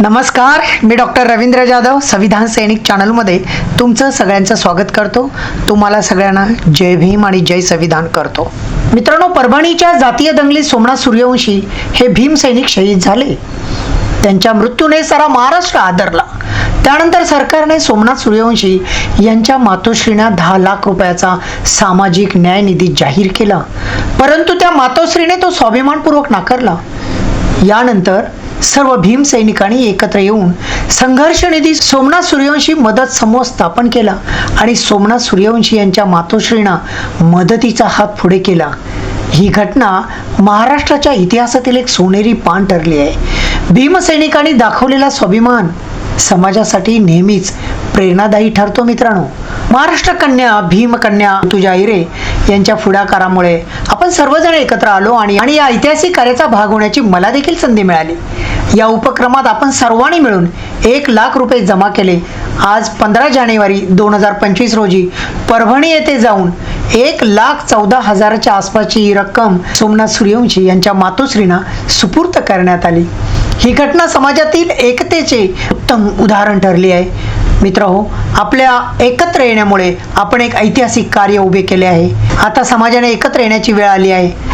नमस्कार मी डॉक्टर रवींद्र जाधव संविधान सैनिक चॅनलमध्ये तुमचं सगळ्यांचं स्वागत करतो. तुम्हाला सगळ्यांना जय भीम आणि जय संविधान करतो. मित्रांनो परभणीच्या जातीय दंगलीत सोमनाथ सूर्यवंशी हे भीम सैनिक शहीद झाले. त्यांच्या मृत्यूने सारा महाराष्ट्र आदरला. त्यानंतर सरकारने सोमनाथ सूर्यवंशी यांच्या मातोश्रींना दहा लाख रुपयाचा सामाजिक न्याय निधी जाहीर केला. परंतु त्या मातोश्रीने तो स्वाभिमानपूर्वक नाकारला. यानंतर सर्व भीम सैनिकांनी एकत्र येऊन संघर्ष निधी सोमनाथ सूर्यवंशी मदत समूह स्थापन केला आणि सोमनाथ सूर्यवंशी यांच्या मातोश्रींना मदतीचा हात पुढे केला. ही घटना महाराष्ट्राच्या इतिहासातील एक सोनेरी पान ठरली आहे. भीमसैनिकांनी दाखवलेला स्वाभिमान समाजासाठी नेहमीच प्रेरणादायी ठरतो मित्रांनो. महाराष्ट्र कन्या भीमकन्या तुझ्या आईरे यांच्या पुढाकारामुळे आपण सर्वजण एकत्र आलो आणि आणि या ऐतिहासिक कार्याचा भाग होण्याची मला देखील संधी मिळाली. या उपक्रमात आपण सर्वांनी मिळून एक लाख रुपये जमा केले. आज पंधरा जानेवारी दोन हजार पंचवीस रोजी परभणी येथे जाऊन एक लाख चौदा हजाराच्या आसपासची ही रक्कम सोमनाथ सूर्यवंशी यांच्या मातोश्रींना सुपूर्त करण्यात आली. ही घटना समाजातील एकतेचे उत्तम उदाहरण ठरली आहे. मित्र हो आपल्या एकत्र येण्यामुळे आपण एक ऐतिहासिक कार्य उभे केले आहे. आता समाजाने एकत्र येण्याची वेळ आली आहे.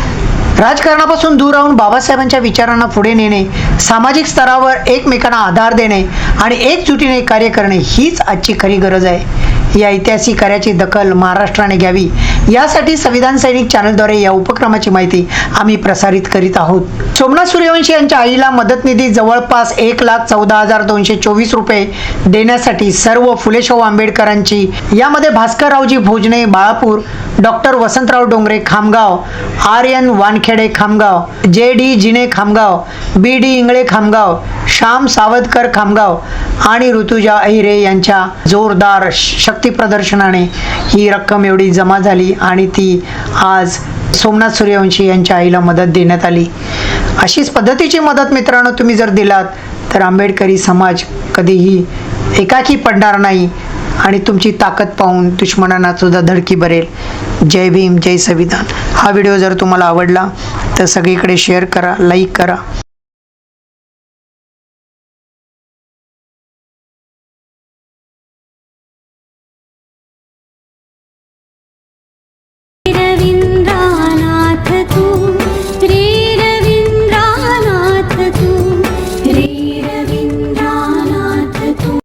राजकारणापासून दूर राहून बाबासाहेबांच्या विचारांना पुढे नेणे सामाजिक स्तरावर एकमेकांना आधार देणे आणि एकजुटीने कार्य करणे हीच आजची खरी गरज आहे. या ऐतिहासिक कार्याची दखल महाराष्ट्राने घ्यावी. यासाठी संविधान सैनिक चॅनलद्वारे या उपक्रमाची माहिती आम्ही प्रसारित करीत आहोत. सोमनाथ सूर्यवंशी यांच्या आईला मदत निधी जवळपास एक लाख चौदा हजार दोनशे चोवीस रुपये देण्यासाठी सर्व फुलेशाहू आंबेडकरांची यामध्ये Bhaskarraoji Bhojane Balapur doctor Vasantrao Dongre Khamgaon R N Wankhede Khamgaon J D Jine Khamgaon B D Ingle Khamgaon Shyam Savadkar Khamgaon आणि ऋतुजा अहिरे यांच्या जोरदार शक्ती प्रदर्शनाने ही रक्कम एवढी जमा झाली आणि ती आज सोमनाथ सूर्यवंशी यांच्या आईला मदत देण्यात आली. अशीच पद्धतीची मदत मित्रांनो तुम्ही जर दिलात तर आंबेडकरी समाज कधीही एकाकी पडणार नाही आणि तुमची ताकद पाहून दुश्मनांना सुद्धा धडकी भरेल जय भीम जय संविधान. हा व्हिडिओ जर तुम्हाला आवडला तर सगळीकडे शेअर करा लाईक करा.